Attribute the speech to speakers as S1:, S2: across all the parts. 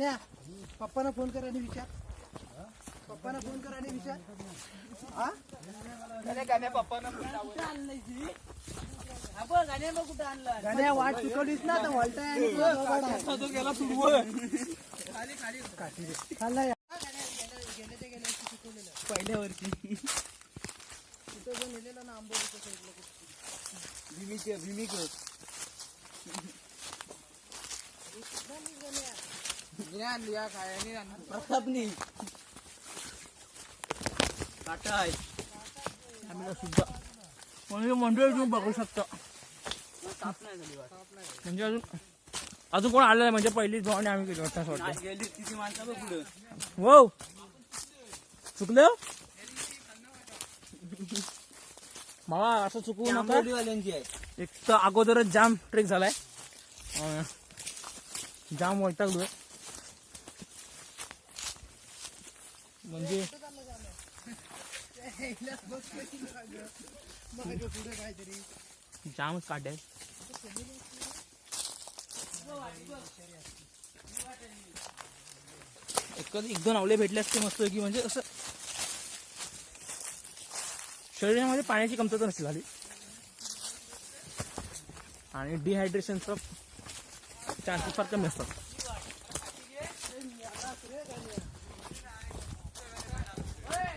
S1: गाण्या पप्पाना फोन कर आणि विचार. पप्पाना फोन कर आणि विचार. हा? गाण्या वाट चुकवलीस ना. खाल्ला या. गेल्या चुकवलेलं.
S2: पहिल्यावरती.
S1: तिथं जो नेलेला ना आंबोलीच्या साईडला कुठं.
S2: भीमिक प्रतापनी. काटा आहे. आम्ही सुद्धा. म्हणजे मंडळ तुम्ही बघू शकता. म्हणजे अजून अजून कोण आलं नाही म्हणजे पहिली जाऊन आम्ही गेलो वाटतं
S3: गेली माणसं बघ पुढं.
S2: हो चुकलं? मला असं चुकवू नका.
S3: आंबोलीवाल्यांची आहे.
S2: एक तर अगोदरच जाम ट्रेक झालाय. जाम वैतागलोय म्हणजे
S1: मागं पुढं काहीतरी
S2: जामच काढाय एकच एक दोन आवले भेटले असते मस्त की म्हणजे असं शरीरामध्ये पाण्याची कमतरता नसते झाली आणि डिहायड्रेशनचा चान्सेस फार कमी असतात.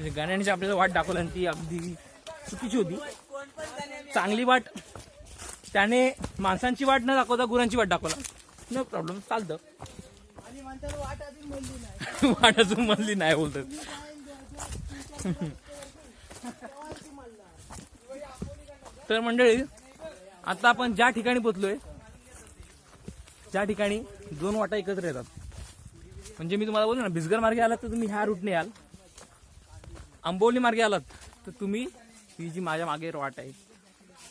S2: म्हणजे गाण्याने आपल्याला वाट दाखवली आणि ती अगदी चुकीची होती. चांगली वाट. त्याने माणसांची वाट न दाखवता गुरांची वाट दाखवला. नो प्रॉब्लेम चालतं.
S1: वाट नाही
S2: अजून म्हणली नाही बोलत. तर मंडळी आता आपण ज्या ठिकाणी पोचलोय ज्या ठिकाणी दोन वाटा एकत्र येतात. म्हणजे मी तुम्हाला बोललो ना भिसगर मार्गे आला तर तुम्ही ह्या रूटने याल. आंबोली मार्गे आलात तर तुम्ही ही जी माझ्या मागे वाट आहे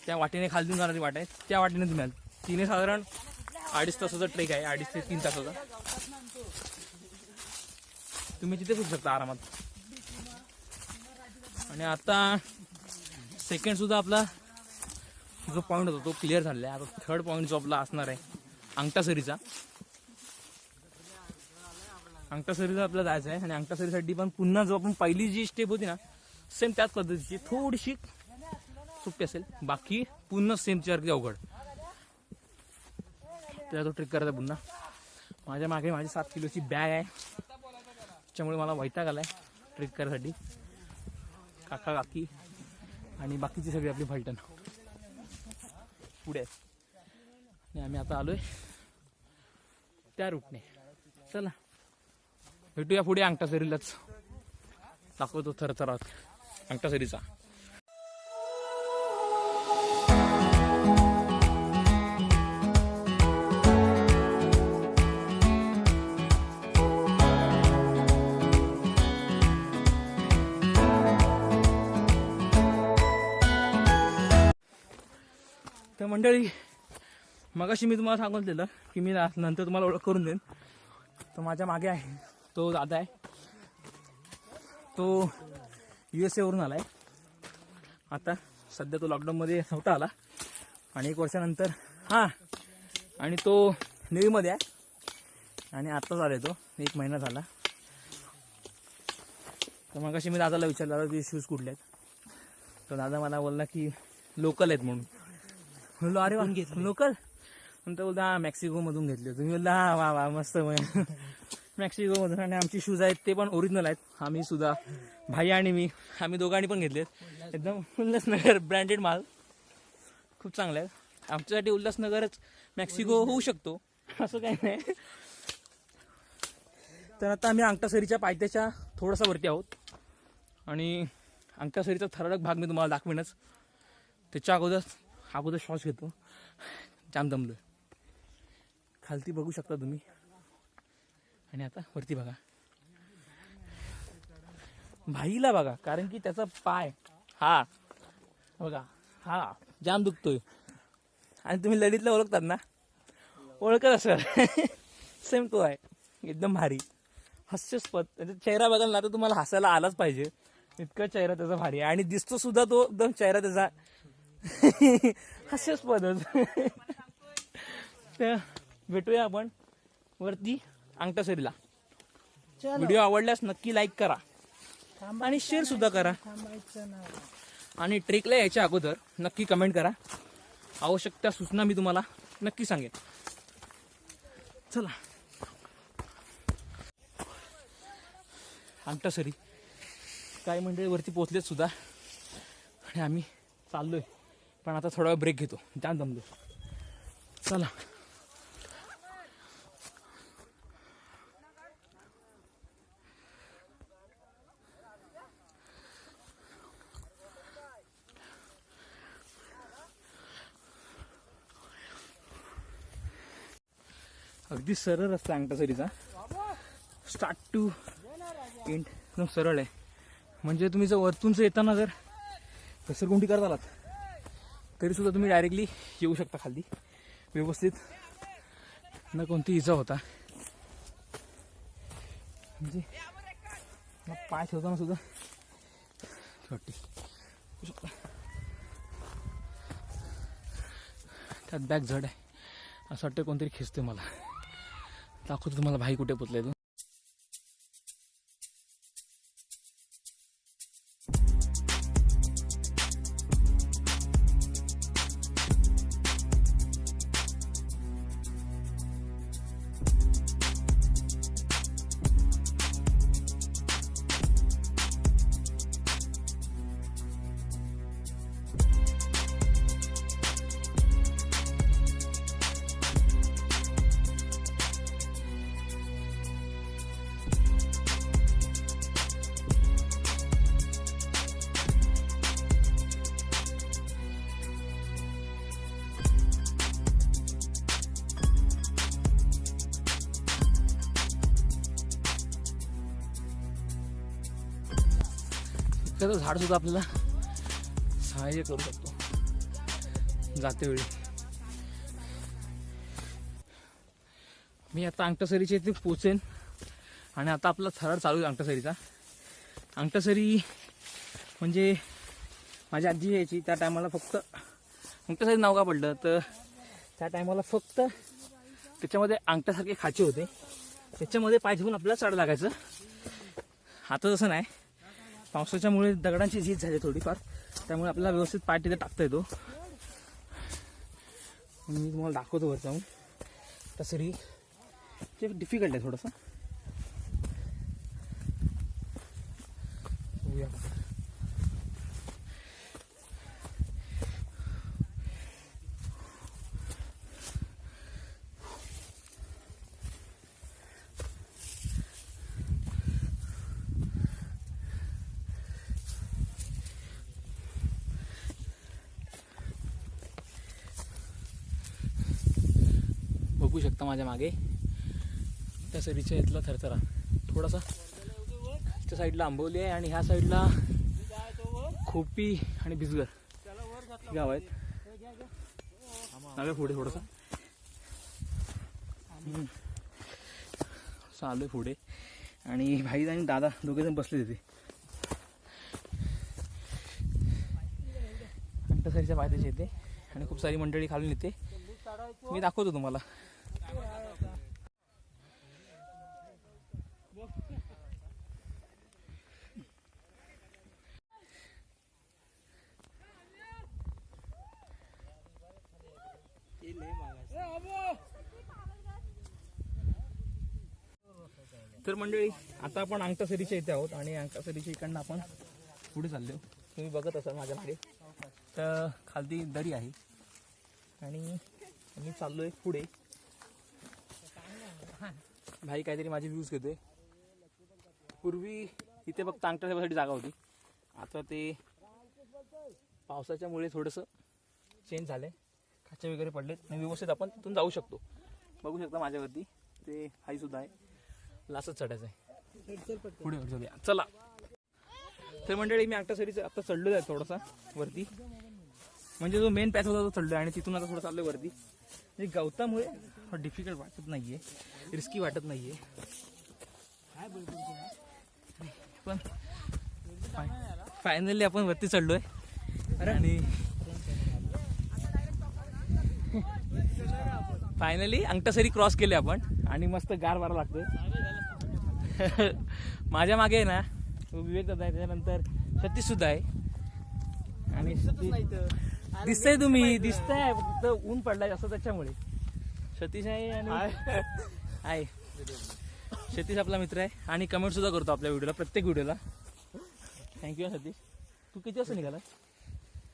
S2: त्या वाटेने खालून जाणारी वाट आहे त्या वाटेने तुम्ही आल तिने साधारण अडीच तासाचा ट्रेक आहे अडीच ते तीन तासाचा. तुम्ही तिथे फिरू शकता आरामात. आणि आता सेकंड सुद्धा आपला जो पॉईंट होता तो क्लिअर झालेला आहे. आता थर्ड पॉईंट जो आपला असणार आहे अंगठासरीचा अंगठासरीला आपल्याला जायचं आहे आणि अंगठासरीसाठी पण पुन्हा जो आपण पहिली जी स्टेप होती ना सेम त्याच पद्धतीची. थोडीशी सोपी असेल. बाकी पुन्हा सेम अगदी अवघड. त्याला तो ट्रिक करायचा पुन्हा. माझ्या मागे माझी सात किलोची बॅग आहे. त्याच्यामुळे मला वैताग आलाय ट्रिक करायसाठी. काका काकी आणि बाकीची सगळी आपली फलटण. पुढे. आहेत आणि आम्ही आता आलोय त्या रूटने चला. भेटूया पुढे अंगठासरीलाच दाखवतो थरथरात. अंगठासरीचा तर मंडळी मगाशी मी तुम्हाला सांगून दिलं की मी नंतर तुम्हाला ओळख करून देईन. तर माझ्या मागे आहे. तो दादा आहे. तो यू एस एवरून आला आहे आता सध्या तो लॉकडाऊनमध्ये नव्हता आला. आणि एक वर्षानंतर हां आणि तो नेव्हीमध्ये आहे. आणि आत्ताच आला तो. एक महिना झाला. तर मगाशी मी दादाला विचारलं दादा तुझे शूज कुठले आहेत? तर दादा मला बोलला की लोकल आहेत म्हणून. म्हणलो अरे वा लोकल नंतर बोलता हा मेक्सिको मधून घेतले तुम्ही बोलला हा वा वा मस्त मेक्सिको मधून आणि आमचे शूज आहेत ते पण ओरिजिनल आहेत. आम्ही सुद्धा भाई आणि मी आम्ही दोघांनी पण घेतलेत. एकदम उल्हासनगर ब्रँडेड माल. खूप चांगला आहे. आमच्यासाठी उल्हासनगरच मॅक्सिको होऊ शकतो. असं काही नाही. तर आता आम्ही अंगठासरीच्या पायथ्याच्या थोडासा वरती आहोत. आणि अंगठासरीचा थरारक भाग मी तुम्हाला दाखवेनच. त्याच्या अगोदर अगोदर श्वास घेतो. जाम दमलोय. खालती बघू शकता तुम्ही. आणि आता वरती बघा. भाईला बघा कारण की त्याचा पाय हा बघा हा जाम दुखतोय. आणि तुम्ही ललितला ओळखतात ना? ओळखत सर सेम तो आहे. एकदम भारी. हास्यास्पद. त्याचा चेहरा बघाल ना तर तुम्हाला हसायला आलाच पाहिजे. इतका चेहरा त्याचा भारी आहे. आणि दिसतो सुद्धा तो एकदम चेहरा त्याचा. हास्यास्पदच. भेटूया आपण वरती.
S1: चलो.
S2: व्हिडिओ आवडल्यास नक्की लाईक करा. आणि शेअर सुद्धा करा. आणि ट्रेकला यायच्या अगोदर नक्की कमेंट करा. आवश्यक त्या सूचना मी तुम्हाला नक्की सांगेन. चला. आमटा सरी काही मंडळी वरती पोचलेत सुद्धा. आणि आम्ही चाललोय. पण आता थोडा वेळ ब्रेक घेतो. जाम दमलो चला. अगदी सरळ रस्ता आहे अंगठासरीचा स्टार्ट टू एंड एकदम सरळ आहे. म्हणजे तुम्ही जर वरतूनच येताना जर घसरगुंडी करत आलात तरी सुद्धा तुम्ही डायरेक्टली येऊ शकता खाली. व्यवस्थित. न कोणती इजा होता. म्हणजे मग पाय ठेवताना सुद्धा. छोटी त्यात बॅग झड आहे. असं वाटतं कोणतरी खेचते मला. दाखवतो तुम्हाला भाई कुठे पोचले तो त्याचं झाड सुद्धा आपल्याला सहाय्य करू शकतो. जाते वेळी. मी आता अंगठसरीच्या इथे पोचेन आणि आता आपला थरार चालू आहे अंगठसरीचा. अंगठसरी म्हणजे माझी आजी यायची त्या टायमाला फक्त अंगठसरी नाव का पडलं? तर त्या टायमाला फक्त त्याच्यामध्ये अंगठ्यासारखे खाचे होते. त्याच्यामध्ये पाय ठेवून आपल्याला चढ लागायचं. आता तसं नाही. पावसाच्यामुळे दगडांची झीज झाली थोडीफार. त्यामुळे आपल्याला व्यवस्थित पाय तिथे टाकता येतो. मी तुम्हाला दाखवतो वर जाऊन. तसरी ते डिफिकल्ट आहे थोडंसं. माझ्या मागे. त्या सरीच्या इथला थरथरा. थोडासा त्या साईडला आंबवली आहे आणि ह्या साईडला खोपी आणि भिजगर गाव आहेत. जाऊया पुढे थोडंसं. हम्म. आलोय पुढे. आणि भाई आणि दादा दोघे जण बसले तिथे अंतसारीच्या पायथ्याचे येते आणि खूप सारी मंडळी खालून येते मी दाखवतो तुम्हाला. तर मंडळी आता आपण अंकसरीच्या इथे आहोत आणि अंकासरीच्या इकडनं आपण पुढे चाललो तुम्ही बघत असाल माझ्या मागे. तर खालती दरी आहे. आणि मी चाललोय पुढे. भाई काहीतरी माझे व्ह्यूज घेतोय. पूर्वी इथे फक्त अंगठा जागा होती. आता ते पावसाच्यामुळे थोडंसं चेंज झालंय. खाचे वगैरे पडलेत. आणि व्यवस्थित आपण तिथून जाऊ शकतो. बघू शकता माझ्यावरती. ते हाई सुद्धा आहे. लासच चढायचं आहे पुढे जाऊया. चला. तर मंडळी मी अंगठासरीचं आता चढलो आहे थोडासा वरती. म्हणजे जो मेन पॅच होता तो चढलोय आणि तिथून आता थोडं चाललोय वरती. म्हणजे गवतामुळे डिफिकल्ट वाटत नाहीये. रिस्की वाटत नाहीये. पण फायनली आपण वरती चढलोय. आणि फायनली अंगठासरी क्रॉस केले आपण. आणि मस्त गार वारा लागतोय. माझ्या मागे आहे ना विवेक दादा आहे त्याच्यानंतर सतीश सुद्धा आहे. आणि सतीश- दिसतंय तुम्ही दिसताय फक्त ऊन पडलाय असं त्याच्यामुळे. सतीश आहे आणि आहे सतीश आपला मित्र आहे. आणि कमेंट सुद्धा करतो आपल्या व्हिडिओला प्रत्येक व्हिडिओला थँक्यू सतीश. तू किती वाजता निघाला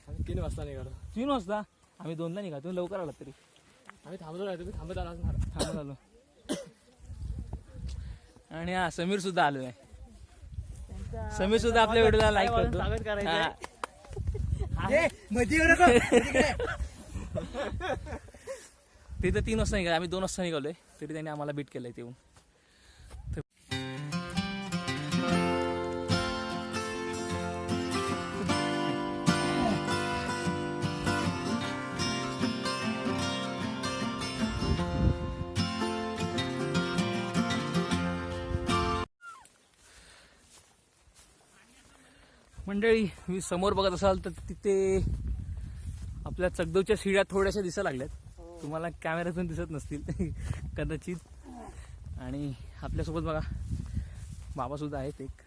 S3: आम्ही तीन वाजता निघालो.
S2: तीन वाजता? आम्ही दोनला निघा तुम्ही लवकर आलात तरी.
S3: आम्ही थांबलो नाही तुम्ही थांबत आला असणार
S2: थांबून आलो आणि हा समीर सुद्धा आलो आहे समीर सुद्धा आपल्या व्हिडिओला लाईक करतो
S3: स्वागत करायचंय.
S2: हा.
S1: ए, मध्ये येऊ नको.
S2: ते तर तीन वाजता निघाले आम्ही दोन वाजता निघालोय तरी त्यांनी आम्हाला बीट केलंय ते येऊन मंडळी मी समोर बघत असाल तर तिथे आपल्या चगदवच्या शिड्या थोड्याशा दिसायला लागल्यात. तुम्हाला कॅमेऱ्यातून दिसत नसतील. कदाचित. आणि आपल्यासोबत बघा बाबा सुद्धा आहेत एक.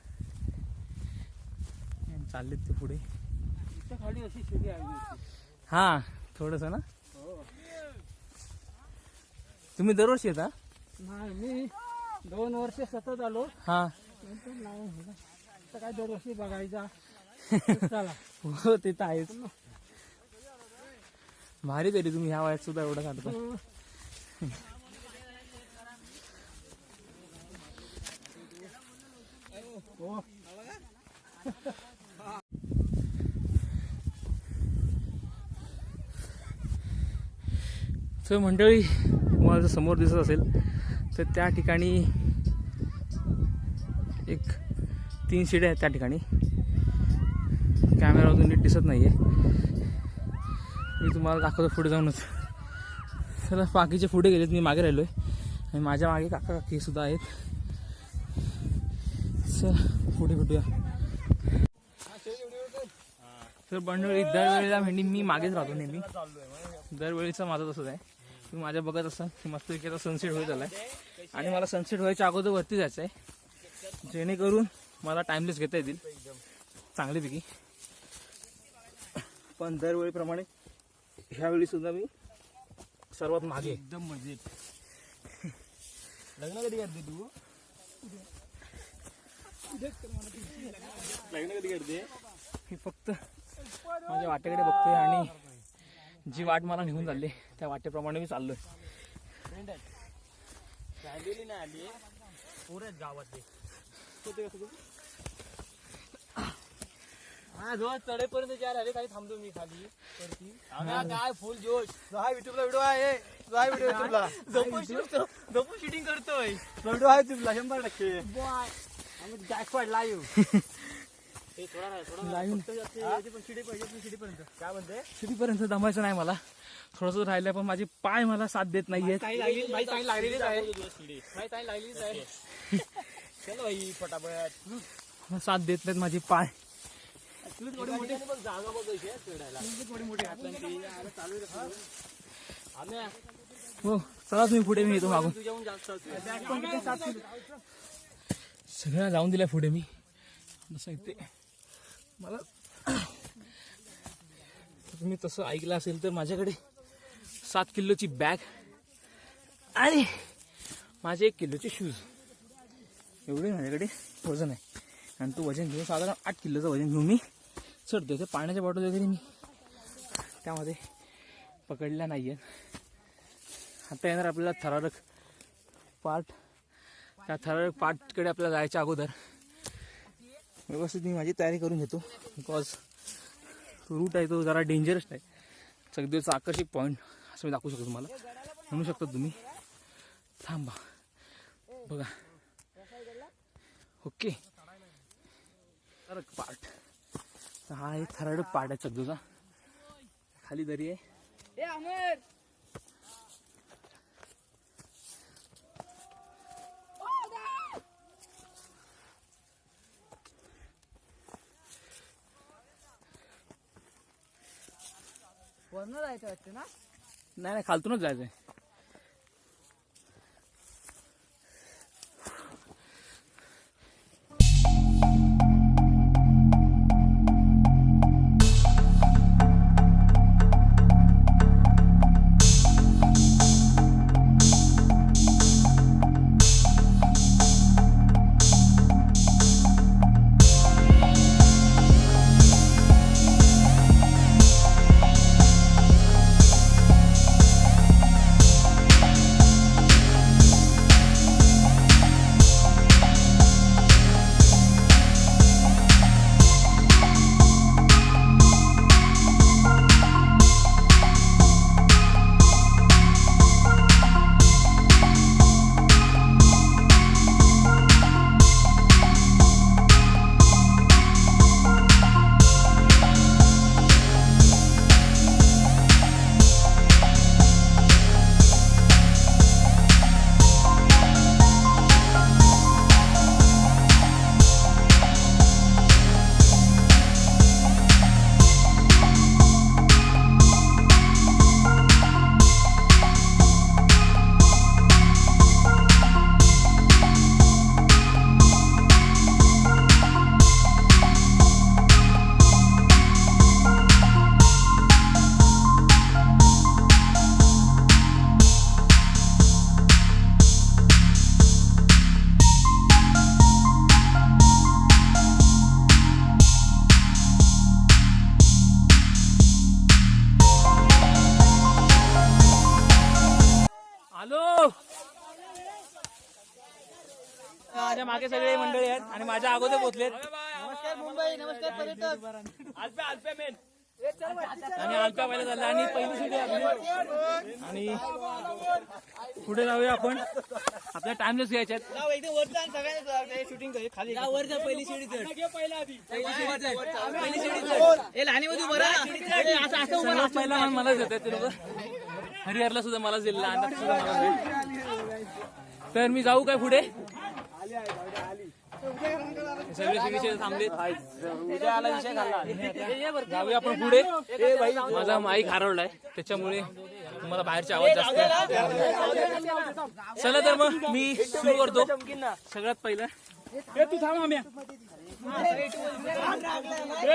S2: चाललेत ते पुढे.
S3: खाली अशी शिडी आहे.
S2: हा थोडस ना? तुम्ही दरवर्षी येता?
S3: नाही मी दोन वर्ष सतत आलो.
S2: हा.
S3: काय दरवर्षी बघायचा. चला.
S2: हो ते तर आहेच. भारी तरी तुम्ही ह्या वयात सुद्धा एवढं काढता तर मंडळी तुम्हाला जर समोर दिसत असेल तर त्या ठिकाणी एक तीन शिड्या आहेत त्या ठिकाणी. कॅमेरामधून नीट दिसत नाही आहे मी तुम्हाला दाखवतो पुढे जाऊनच. चला बाकीचे पुढे गेलेत मी मागे राहिलोय. आणि माझ्या मागे काका काकी सुद्धा आहेत. चला पुढे भेटूया. तर बंडवेळी दरवेळेला भेंडी मी मागेच राहतो नेहमी. दरवेळीचं माझं तसंच आहे. तुम्ही माझ्या बघत असाल की मस्त आता सनसेट होत आला आहे आणि मला सनसेट व्हायच्या अगोदर वरती जायचं आहे जेणेकरून मला टाइमलेस घेता येतील. चांगल्यापैकी. पण दरवेळीप्रमाणे ह्यावेळी सुद्धा मी सर्वात मागे.
S3: एकदम मजेत. लग्न कधी करते तू? लग्न कधी करते?
S2: मी फक्त माझ्या वाटेकडे बघतोय आणि जी वाट मला निघून चालली त्या वाटेप्रमाणे मी चाललोय.
S3: नाही आली. पुऱ्याच गावातले. हा जो चढेपर्यंत चार आले काही थांबतो मी खाली वरती. आम्ही काय फुल जोश.
S1: हा युट्यूबला व्हिडिओ आहे हा व्हिडिओ युट्यूबला
S3: शूटिंग करतोय.
S1: व्हिडिओ आहे शंभर टक्के.
S3: आम्ही जॅकपॉट लाईव्ह हे थोडा राहा, थोडा राहा.
S2: Live.
S3: फक्त जास्त यायचे पण शिडी पाहिजे पण शिडीपर्यंत काय म्हणते?
S2: दमायचं नाही मला. थोडस राहिलंय पण माझे पाय मला साथ देत नाहीयेत
S3: काही लागली भाई काही लागलेलीच आहे. भाई काही लागलेलीच आहे. चलो भाई फटाफट.
S2: साथ देत नाहीत माझे पाय.
S3: जागा बघ कशी आहे चढायला थोडी मोठी आम्ही
S2: हो चला तुम्ही पुढे मी येतो मागून.
S3: तुझ्याहून जास्त
S2: जाऊन दिल्या पुढे मी. जसं इथे मला तुम्ही तसं ऐकलं असेल तर माझ्याकडे सात किलोची बॅग आणि माझे एक किलोचे शूज एवढे माझ्याकडे वजन आहे. आणि तो वजन घेऊन साधारण आठ किलोचं वजन घेऊन मी चढतो ते पाण्याच्या बॉटल वगैरे मी. त्यामध्ये पकडल्या नाही आहेत आता येणार आपल्याला थरारक पार्ट त्या थरारक पार्टकडे आपल्याला जायच्या अगोदर. व्यवस्थित मी माझी तयारी करून घेतो. बिकॉज रूट आहे तो जरा डेंजरस आहे. चगदेवचा आकर्षक पॉईंट असं मी दाखवू शकतो तुम्हाला. म्हणू शकता तुम्ही. थांबा. बघा. ओके थरारक पार्ट तर हा एक थरारक पार्ट आहे चगदूचा खाली दरी आहे.
S1: वरण जायचं वाटतं ना?
S2: नाही नाही खालतूनच जायचंय. माझ्या मागे सगळे मंडळी आहेत आणि माझ्या अगोदर पोहोचलेत.
S1: नमस्कार मुंबई नमस्कार पर्यटक.
S2: आणि आलप्या पहिला झाला आणि पहिली शिडी आपली. आणि पुढे जाऊया आपण. आपल्या टाइमलेस
S1: सगळ्यांनी शूटिंग कर खाली वर जा पहिली शिडी चढ. पहिली शिडी चढ. ए लहानी मध्ये वर असं
S2: पहिला मान मलाच देतात ते लोक. हरिहरला सुद्धा मलाच दिलेला अंदाज सुद्धा मलाच दिला. तर मी जाऊ काय पुढे? हे सगळे शिडीचे थांबलेत जाऊया आपण पुढे माझा माईक हरवलाय त्याच्यामुळे तुम्हाला बाहेरचे आवाज जास्त चला तर मग मी सुरू करतो सगळ्यात पहिलं
S3: तू थांब आम्ही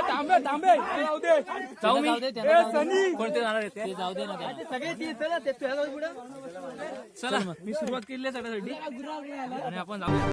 S3: तांबे तांबे जाऊ दे
S2: जाऊ मी कोणते जाणार आहेत ते जाऊ दे ना
S1: सगळे ती चला ते तुझ्या पुढे
S2: चला मी सुरुवात केली आहे सगळ्यासाठी. आणि आपण जाऊ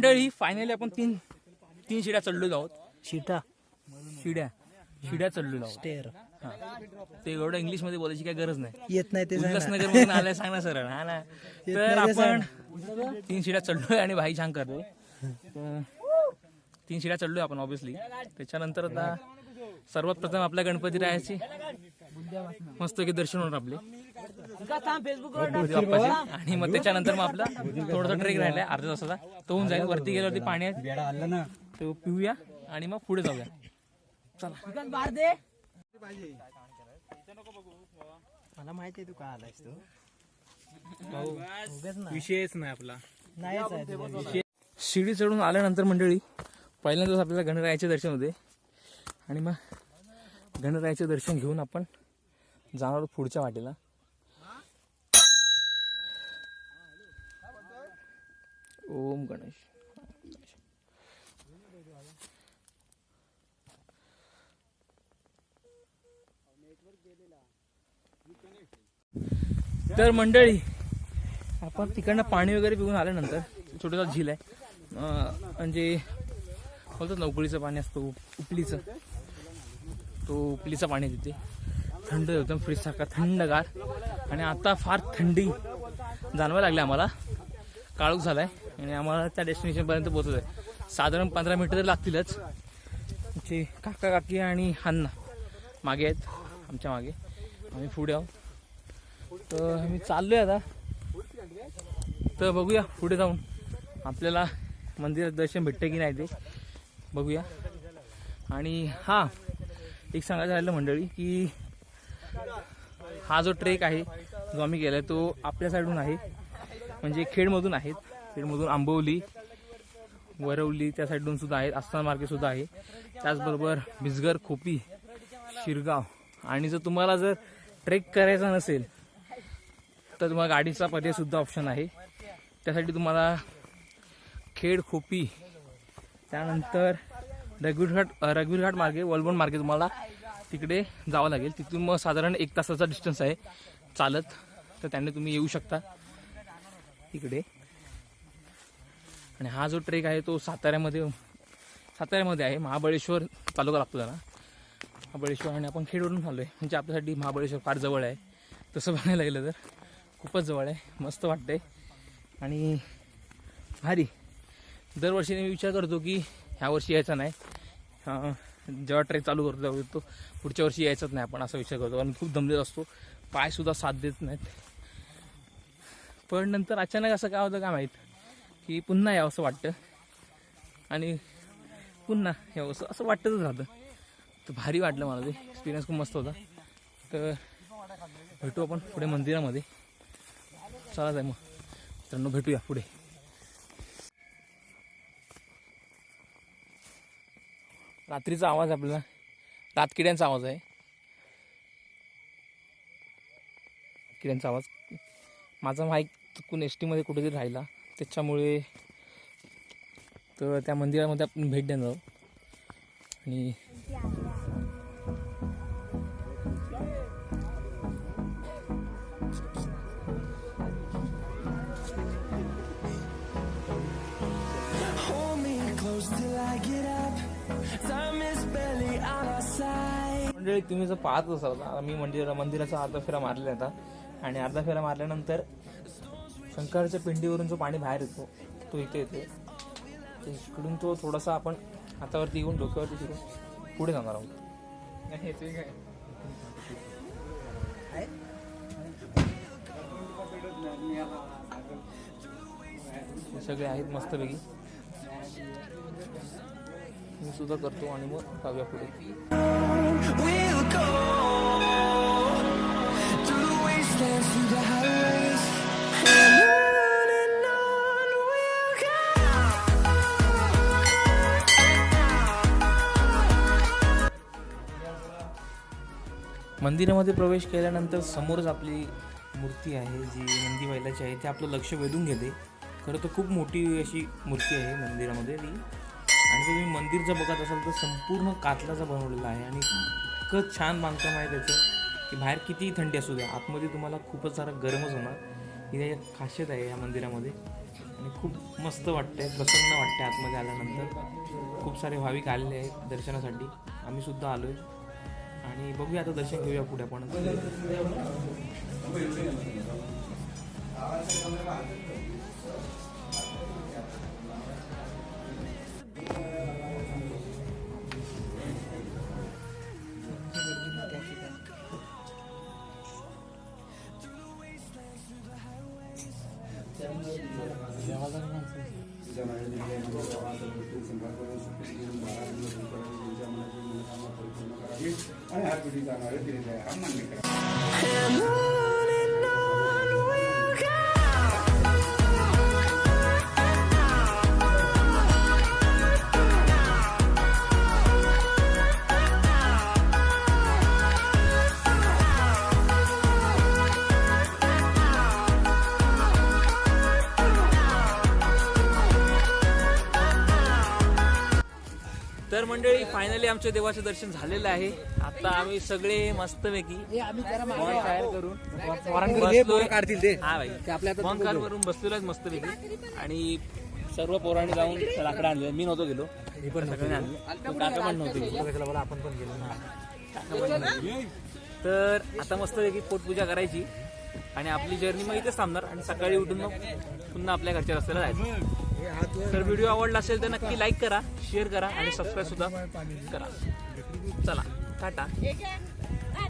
S2: मंडळी फायनली आपण तीन तीन शिड्या चढलो आहोत.
S1: शिटा.
S2: शिड्या शिड्या चढलेलो आहोत. हा. ते एवढं इंग्लिशमध्ये बोलायची काही गरज नाही.
S1: येत नाही ते सांग. ना.
S2: उल्हासनगर मधून आलाय सांग ना सरळ. हा ना. तर
S1: नाही ते
S2: आपण तीन शिड्या चढलोय आणि भाई छान करतोय. तर तीन शिड्या चढलोय आपण ऑब्विसली त्याच्यानंतर आता सर्वात प्रथम आपल्या गणपती रायाची मस्त की दर्शन होणार आपले. आणि मग त्याच्यानंतर मग आपला थोडासा ट्रेक राहिलाय अर्ध्या तासाचा. तो होऊन जाईल वरती गेल्यावरती पाणी आहे. तो पिऊया आणि मग पुढे जाऊया. चला.
S1: मला माहिती आहे तू का आलायस तू.
S3: विषयच नाही आपला.
S1: नाहीच आहे तुझा विषय.
S2: शिडी चढून आल्यानंतर मंडळी पहिल्यांदाच आपल्याला गणरायाचे दर्शन होते. आणि मग गणरायाचे दर्शन घेऊन आपण जाणार आहोत पुढच्या वाटेला. ओम गणेश. तर मंडळी आपण तिकडनं पाणी वगैरे पिऊन आल्यानंतर छोटासा झील आहे. म्हणजे बोलतात ना उकळीचं पाणी असतं उपलीचं. तो उपलीचं पाणी आहे तिथे. थंड एकदम फ्रीज सारखा थंडगार. आणि आता फार थंडी. जाणवायला लागली आम्हाला. काळूक आहे आणि आम्हाला त्या डेस्टिनेशनपर्यंत पोहोचत आहे. साधारण पंधरा मिनिटं तर लागतीलच. आमचे काका काकी आणि अण्णा मागे आहेत आमच्या मागे. आम्ही पुढे आहोत. तर आम्ही चाललोय आता. तर बघूया पुढे जाऊन आपल्याला मंदिरात दर्शन भेटतं की नाही ते बघूया. आणि हा एक सांगायचं राहिलं मंडळी की हा जो ट्रेक आहे जो आम्ही केला तो आपल्या साईडून आहे. म्हणजे खेडमधून आहेत. खेडमधून आंबवली वरवली त्या साईडून सुद्धा आहेत आस्थान मार्केट सुद्धा आहे. त्याचबरोबर बिजगर खोपी शिरगाव. आणि जर तुम्हाला जर ट्रेक करायचा नसेल तर तुम्हाला गाडीचा पर्याय सुद्धा ऑप्शन आहे. त्यासाठी तुम्हाला खेड खोपी त्यानंतर रघुरघाट रघुरघाट मार्गे वलबोन मार्गे तुम्हाला तिकडे जावं लागेल. तिथून मग साधारण एक तासाचा डिस्टन्स आहे चालत. तर त्याने तुम्ही येऊ शकता तिकडे आणि हा जो ट्रेक आहे तो साताऱ्यामध्ये साताऱ्यामध्ये आहे महाबळेश्वर तालुका लागतो त्याला. महाबळेश्वर आणि आपण खेडवरून आलो आहे म्हणजे आपल्यासाठी महाबळेश्वर फार जवळ आहे. तसं बघायला गेलं तर खूपच जवळ आहे. मस्त वाटतंय. आणि भारी. दरवर्षी मी विचार करतो की ह्या वर्षी यायचा नाही. जेव्हा ट्रेक चालू करतो तेव्हा तो पुढच्या वर्षी यायचाच नाही आपण असा विचार करतो. कारण खूप दमलेला असतो. पायसुद्धा साथ देत नाहीत. पण नंतर अचानक असं काय होतं काय माहीत? की पुन्हा यावं असं वाटतं. आणि पुन्हा यावं असं असं वाटतच राहतं. तर भारी वाटलं मला ते. एक्सपिरियन्स खूप मस्त होता. तर भेटू आपण पुढे मंदिरामध्ये. चला जाय मग. मित्रांनो भेटूया पुढे. रात्रीचा आवाज आपल्याला रातकिड्यांचा आवाज आहे. किड्यांचा आवाज. माझा माईक चुकून एस टीमध्ये कुठेतरी राहिला. त्याच्यामुळे तर त्या मंदिरामध्ये आपण भेट देणार आहोत. आणि मंडळी तुम्ही जर पाहत असाल ना मी मंदिरा मंदिराचा अर्धा फेरा मारला होता आणि अर्धा फेरा मारल्यानंतर शंकराच्या पिंडीवरून जो पाणी बाहेर येतो तो इथे येतो. इकडून तो थोडासा आपण हातावरती येऊन डोक्यावरती फिरून पुढे जाणार आहोत. हे सगळे आहेत मस्तपैकी. मी सुद्धा करतो आणि मग जाऊया पुढे.
S4: We'll go through the wastelands, through the highways,
S2: मंदिरामध्ये प्रवेश केल्यानंतर समोरच आपली मूर्ती आहे जी नंदी बैलाची आहे ते आपलं लक्ष वेधून घेते. खरं तर खूप मोठी अशी मूर्ती आहे मंदिरामध्ये ती. आणि तुम्ही मंदिर जर बघत असाल तर संपूर्ण कातलाचा बनवलेला आहे आणि इतकं छान बांधकाम आहे त्याचं की बाहेर कितीही थंडी असू द्या आतमध्ये तुम्हाला खूपच सारं गरमच होणार. ही एक खासियत आहे या मंदिरामध्ये. आणि खूप मस्त वाटतंय प्रसन्न वाटते आतमध्ये आल्यानंतर. खूप सारे भाविक आलेले आहेत दर्शनासाठी. आम्ही सुद्धा आलो आहे आणि बघूया आता दर्शन घेऊया पुढे आपण. मंडळी फायनली आमच्या देवाचं दर्शन झालेलं आहे. आता आम्ही सगळे मस्तपैकी वरून बसलेलो आहे मस्तपैकी. आणि सर्व पोरांनी जाऊन लाकडं आणले. मी नव्हतो गेलो. मी पण सगळ्यांनी आणले. तो काका पण नव्हते आपण पण गेलो. तर आता मस्तपैकी पोटपूजा करायची. आणि आपली जर्नी मग इथेच थांबणार. आणि सकाळी उठून मग पुन्हा आपल्या घरच्या रस्त्याला जायचं. तर व्हिडिओ आवडला असेल तर नक्की लाईक करा शेअर करा आणि सबस्क्राईब सुद्धा करा. चला टाटा.